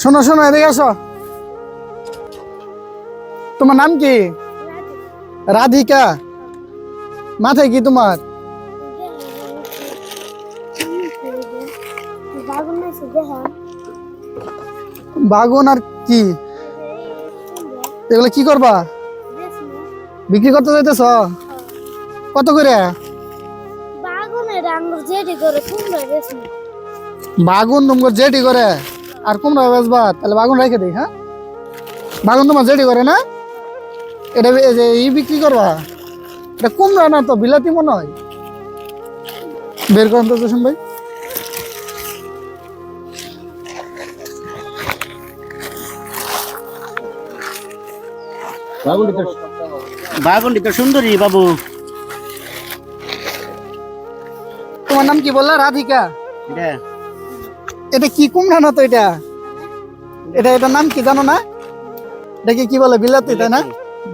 শোনো শোনো, এদিকে আসো। তোমার নাম কি? রাধিকা। মাথায় কি তোমার? বাগন আর কি? এগুলো কি করবা? বিক্রি করতে যাইতেছ? কত করে? বাগুন তোমার জেটি করে আর কুমড়া বেচবা তাহলে বাগুন রেখে দিই হ্যাঁ? বাগুন তোমার জেটি করে না? এটা যে ই বিক্রি করবা? এটা কুমড়া না তো বিলাতি মনে হয় বের করেন তো জসিম ভাই। বাগুনটি তো সুন্দরী বাবু। তোমার নাম কি বললা? রাধিকা? এটা। এটা কি কুমড়া না তো এটা? এটা এটার নাম কি জানো না? এটাকে কি বলে? বিলাতি তাই না?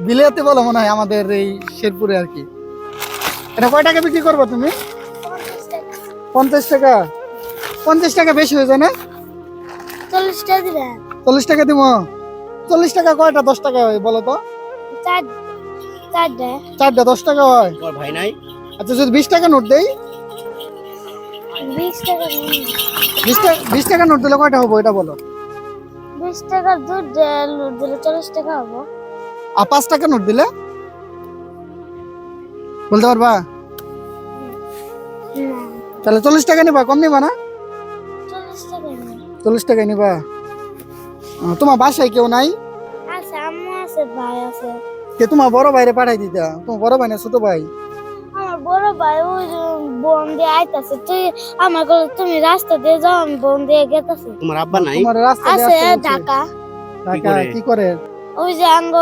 বিলাতি। বলে মনে হয় আমাদের এই শেরপুরে আর কি। এটা কয় টাকা বিক্রি করব তুমি? পঞ্চাশ টাকা। পঞ্চাশ টাকা বেশি হয়ে যায় না? চল্লিশ টাকা চল্লিশ টাকা দিব। চল্লিশ টাকা কয়টা? দশ টাকা হয় বলো তো। চার চারটে। চারটা দশ টাকা হয়। ভাই নাই? আচ্ছা যদি বিশ টাকা নোট দেই বিশ টাকা টাকা নোট দিলে কয়টা হব? এটা বলো। বিশ টাকার দুধ লুট দিলে চল্লিশ টাকা হব। আর পাঁচ টাকা নোট দিলে? বলতে পারবা? তাহলে চল্লিশ টাকা নিবা কম নিবা না? চল্লিশ টাকা টাকা নিবা। তোমার বাসায় কেউ নাই? আছে আম্মু আছে ভাই আছে। কে তোমার বড় ভাইরে পাঠাই দিতা? তোমার বড় ভাই না ছোট ভাই? ভাই ওই বোন দিয়ে আইতাছে। তুই আমার বলে তুমি রাস্তা দিয়ে যাও আমি বোন দিয়ে গেতাছি। তোমার আব্বা নাই? তোমার রাস্তা আছে ঢাকা। ঢাকা কি করে? ওই যে আঙ্গ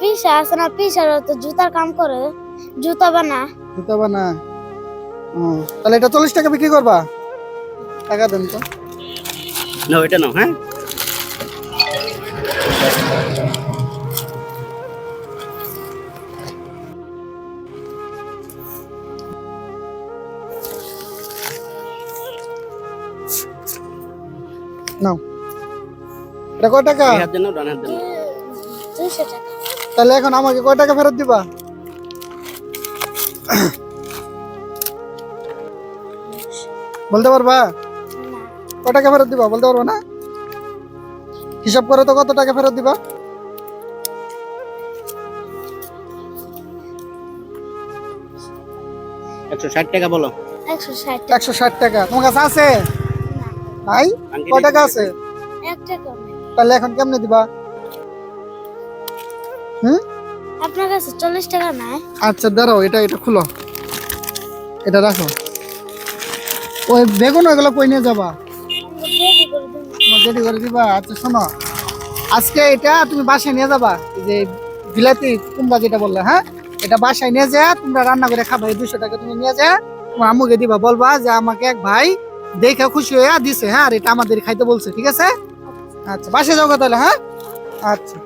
পিসা আছে না পিসার তো জুতার কাম করে। জুতা বানা। দিতে বানা। তাহলে এটা চল্লিশ টাকা বিক্রি করবা? টাকা দেন তো। না ওইটা নাও হ্যাঁ? নাও। এটা কয় টাকা? তাহলে এখন আমাকে কয় টাকা ফেরত দিবা? বলতে পারবা? না। কয় টাকা ফেরত দিবা? বলতে পারবা না? হিসাব করে তো কত টাকা ফেরত দিবা? একশো ষাট টাকা বলো। একশো ষাট একশো ষাট টাকা। তোমার কাছে আছে? নাই আঙ্কেল টাকা আছে? তাহলে এখন কেমনে দিবা? হুম? আপনার কাছে চল্লিশ টাকা নাই। আচ্ছা দাঁড়াও এটা এটা খুলো। এটা রাখো। ওই বেগুন ওইগুলো কই নিয়ে যাবা? রেডি করে দিবা? আচ্ছা শোনো। আজকে এটা তুমি বাসায় নিয়ে যাবা। যে বিলাতি কুমড়া যেটা বললে হ্যাঁ? এটা বাসায় নিয়ে যা তোমরা রান্না করে খাবা। এই দুশো টাকা তুমি নিয়ে যা তোমার আম্মুকে দিবা। বলবা যে আমাকে এক ভাই দেখে খুশি হয়ে দিছে হ্যাঁ আর এটা আমাদের খাইতে বলছে, ঠিক আছে? আচ্ছা বাসে যাও তাহলে হ্যাঁ? আচ্ছা।